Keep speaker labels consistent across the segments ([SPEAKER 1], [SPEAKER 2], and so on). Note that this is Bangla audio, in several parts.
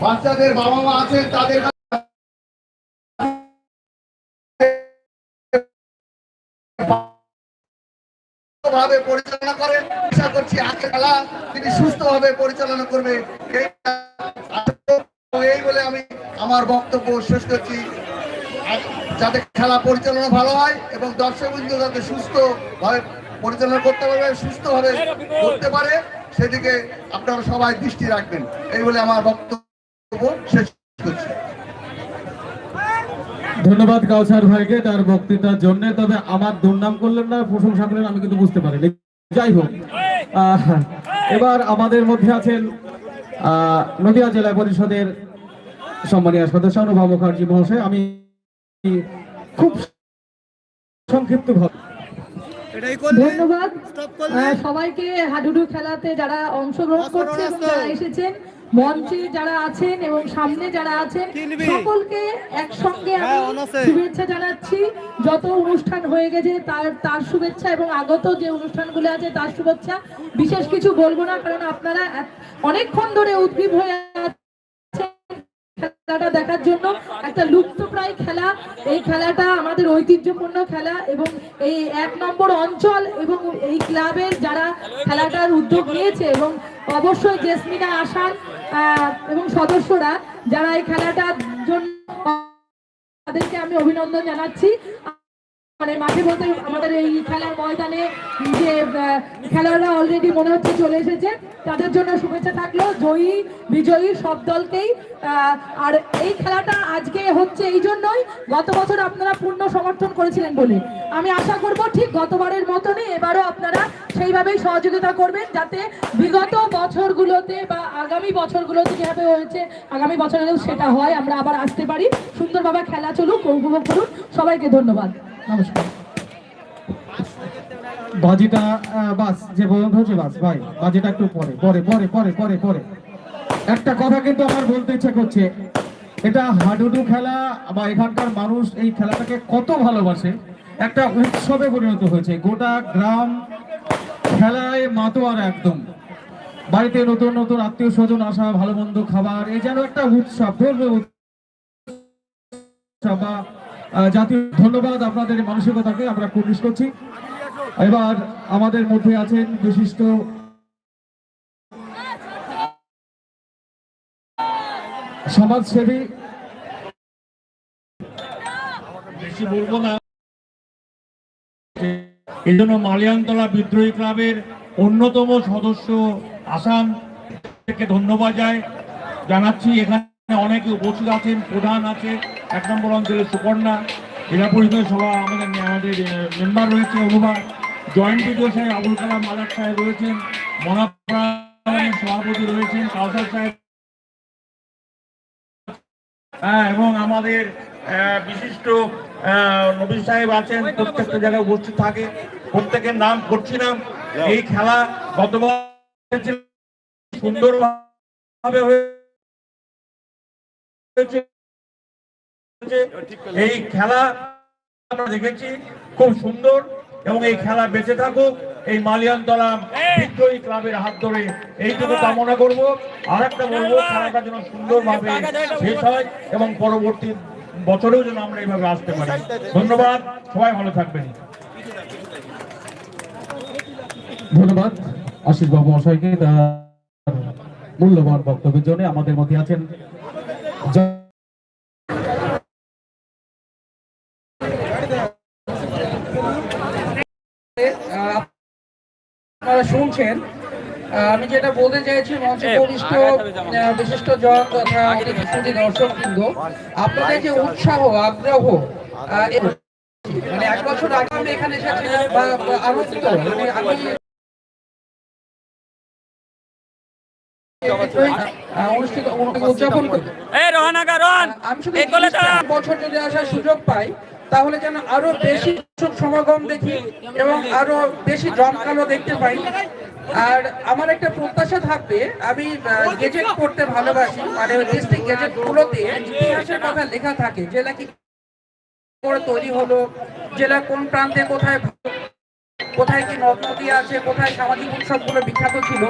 [SPEAKER 1] বাচ্চাদের বাবা মা আছেন, তাদের ভাবে পরিচালনা করেন। আশা করছি আজকে খেলা তিনি সুস্থভাবে পরিচালনা করবে। এই- বলে আমি আমার বক্তব্য শেষ করছি। যাতে খেলা পরিচালনা ভালো হয় এবং দর্শক বিন্দু যাতে সুস্থ ভাবে পরিচালনা করতে পারবে সুস্থভাবে করতে পারে, সেদিকে আপনারা সবাই দৃষ্টি রাখবেন। এই বলে আমার বক্তব্য।
[SPEAKER 2] ধন্যবাদ কাউসার ভাইকে তার বক্তৃতার জন্য। তবে আমার দুর্নাম করলেন না, প্রশংসা করলেন, আমি কিন্তু বুঝতে পারিনি। যাই হোক এবার আমাদের মধ্যে আছেন নদিয়া জেলা পরিষদের সম্মানীয় সদস্য অনুভব মুখার্জি মহাশয়। আমি খুব সংক্ষিপ্ত ভাবে
[SPEAKER 3] ধন্যবাদ। সবাইকে হাডুডু খেলাতে যারা অংশগ্রহণ করছে যারা এসেছেন মঞ্চে যারা আছেন এবং সামনে যারা আছেন সকলকে একসঙ্গে আমি শুভেচ্ছা জানাচ্ছি। যত অনুষ্ঠান হয়ে গেছে তার তার শুভেচ্ছা এবং আগত যে অনুষ্ঠানগুলো আছে তার শুভেচ্ছা। বিশেষ কিছু বলব না কারণ আপনারা অনেকক্ষণ ধরে উদ্গ্রীব হয়ে খেলাটা দেখার জন্য একটা লুপ্তপ্রায় খেলা। এই খেলাটা আমাদের ঐতিহ্যপূর্ণ খেলা এবং এই এক নম্বর অঞ্চল এবং এই ক্লাবের যারা খেলাটার উদ্যোগ নিয়েছে এবং অবশ্যই জেসমিনা আসান এবং সদস্যরা যারা এই খেলাটার জন্য তাদেরকে আমি অভিনন্দন জানাচ্ছি। মানে মাঠে বলতে আমাদের এই খেলার ময়দানে যে খেলোয়াড়রা অলরেডি মনে হচ্ছে চলে এসেছে, তাদের জন্য শুভেচ্ছা থাকল, জয়ী, বিজয়ী সব দলকেই। আর এই খেলাটা আজকে হচ্ছে এই জন্যই, গত বছর আপনারা পূর্ণ সমর্থন করেছিলেন বলে। আমি আশা করব ঠিক গতবারের মতনই এবারও আপনারা সেইভাবেই সহযোগিতা করবেন, যাতে বিগত বছরগুলোতে বা আগামী বছরগুলোতে যেভাবে হয়েছে, আগামী বছরেও সেটা হয়, আমরা আবার আসতে পারি। সুন্দরভাবে খেলা চলুক, উপভোগ করুন সবাইকে ধন্যবাদ। নমস্কার।
[SPEAKER 2] বাজিটা বাস, যে বন্ধ হচ্ছে বাস, ভাই, বাজিটা একটু পরে পরে পরে পরে পরে পরে। একটা কথা কিন্তু আমার বলতে ইচ্ছে করছে, এটা হাডুডু খেলা বা এখানকার মানুষ এই খেলাটাকে কত ভালোবাসে, একটা উৎসবে পরিণত হয়েছে, গোটা গ্রাম খেলায় মাতোয়ার একদম। বাড়িতে নতুন নতুন আত্মীয় স্বজন আসা, ভালো মন্দ খাবার, এই যেন একটা উৎসব ধর্মীয় উৎসব বা জাতীয় ধন্যবাদ আপনাদের মানসিকতাকে আমরা কুর্নিশ করছি। এবার আমাদের মধ্যে আছেন বিশিষ্ট সমাজসেবী।
[SPEAKER 4] এই জন্য মালিয়ানতলা বিদ্রোহী ক্লাবের অন্যতম সদস্য আসাম থেকে ধন্যবাদ যায় জানাচ্ছি। এখানে অনেকে উপস্থিত আছেন, প্রধান আছে এক নম্বর অঞ্চলের সুকন্যা জেলা পরিষদের সভা আমাদের আমাদের মেম্বার রয়েছে অনুভা জয়েন্ট বিডিও আবুল কালাম আজাদ সাহেব রয়েছেন মনাপ্রাণের সভাপতি রয়েছেন, কাউসার সাহেব। হ্যাঁ এবং আমাদের বিশিষ্ট নবীন সাহেব আছেন, প্রত্যেকটা জায়গায় উপস্থিত থাকে। প্রত্যেকের নাম করছি না এই খেলা গতবার সুন্দর ভাবে হয়েছে। এই খেলা আমরা দেখেছি, খুব সুন্দর এবং এই খেলা বেঁচে থাকুক, এই মালিয়ানতলা বিদ্রোহী ক্লাবের হাত ধরে এইটুকু কামনা করব। আর একটা বলব, খেলাটা যেন সুন্দরভাবে শেষ হয় এবং পরবর্তী বছরেও যেন আমরা এইভাবে আসতে পারি। ধন্যবাদ, সবাই ভালো থাকবেন।
[SPEAKER 2] ধন্যবাদ, আশিস বাবু মশাইকে মূল্যবান বক্তব্যের জন্য আমাদের মধ্যে আছেন
[SPEAKER 5] আপনারা শুনছেন আহ, আমি যেটা বলতে চাইছি মঞ্চে বিশিষ্ট জন তথা সুদী দর্শক বৃন্দ আপনাদের যে উৎসাহ আগ্রহ মানে এক বছর আগে আমরা এখানে এসেছিলাম বা আনন্দিত মানে আমি অনুষ্ঠিত উদযাপন করি। আমি শুধু বছর যদি আসার সুযোগ পাই তাহলে যেন আরও বেশি সমাগম দেখি এবং আরও বেশি জমকালো দেখতে পাই। আর আমার একটা প্রত্যাশা থাকবে, আমি গেজেট পড়তে ভালোবাসি মানে ডিস্ট্রিক্ট গেজেট গুলোতে ইতিহাসের কথা লেখা থাকে জেলা কি করে তৈরি হলো জেলা কোন প্রান্তে কোথায় কোথায় কি নদ নদী আছে, কোথায় সামাজিক উৎসবগুলো বিখ্যাত ছিল।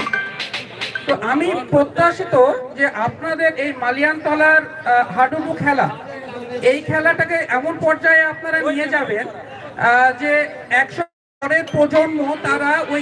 [SPEAKER 5] তো আমি প্রত্যাশিত যে আপনাদের এই মালিয়ানতলার হাডুডু খেলা এই খেলাটাকে এমন পর্যায়ে আপনারা নিয়ে যাবেন যে একশো প্রজন্ম তারা ওই